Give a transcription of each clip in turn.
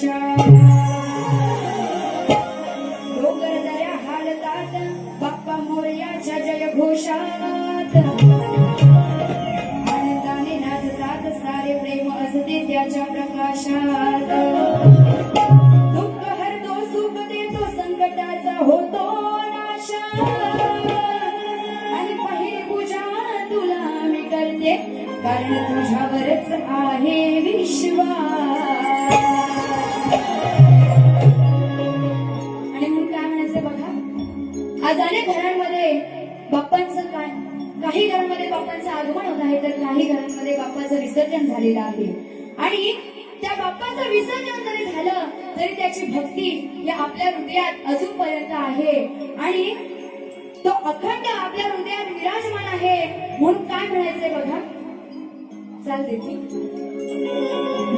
प्रकाशात डोंगर दऱ्या हालतात बाप्पा मोर्याच्या जय घोषात आनंदाने नाचतात सारे प्रेम असते त्याच्या प्रकाशात दुःख हरतो सुख देतो संकटाचा होतो नाश आणि पहिली पूजा तुला मी करते कारण तुझ्यावरच आहे. आज अनेक घरांमध्ये बाप्पांचं काय? काही घरांमध्ये बाप्पांचं आगमन होत आहे तर काही घरांमध्ये बाप्पाचं विसर्जन झालेलं आहे. आणि त्या बाप्पाचं विसर्जन जरी झालं तरी त्याची भक्ती या आपल्या हृदयात अजूनपर्यंत आहे. आणि तो अखंड आपल्या हृदयात विराजमान आहे म्हणून काय म्हणायचंय बघा? चालते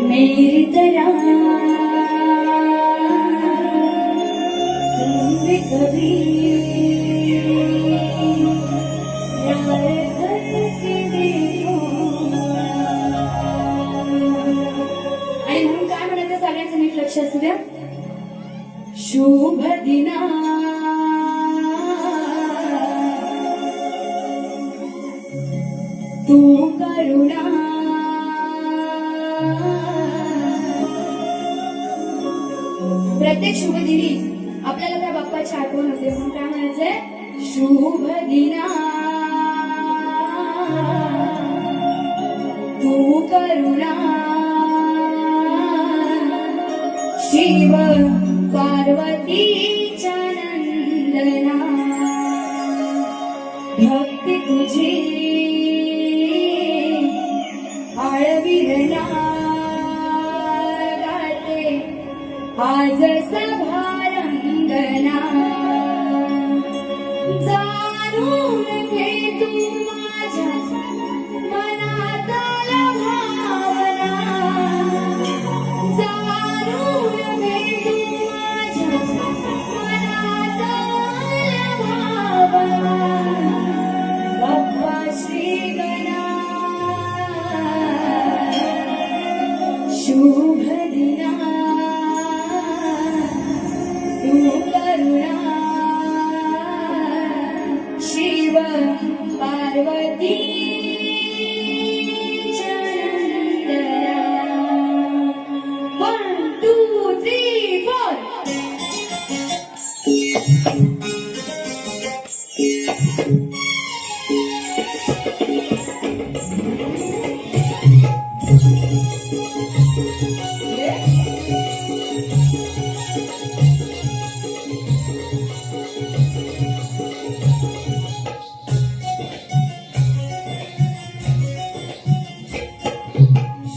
मेरी तरह आणि म्हणून काय म्हणायचं सगळ्यांचं नीट लक्ष असू द्या शुभ दिना. तू करुणा. प्रत्येक शुभ दिनी आपल्याला त्या आठवण होते म्हणून काय म्हणायचंय शुभ दिना तू करुणा शिव पार्वती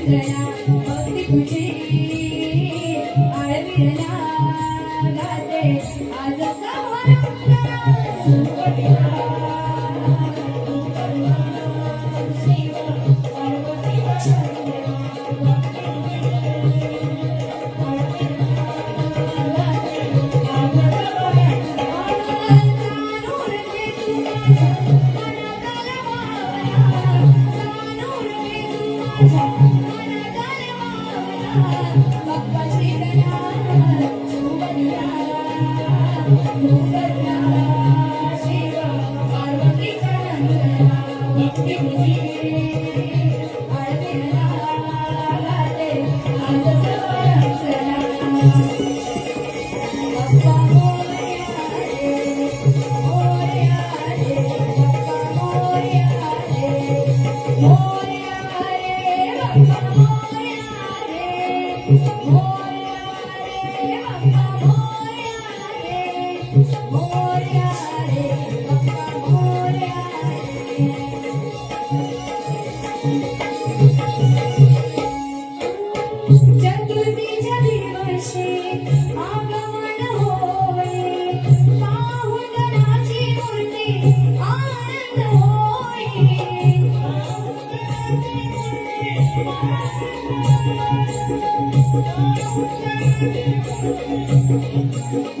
पार्वतीच्या नंदना भक्ती Thank you.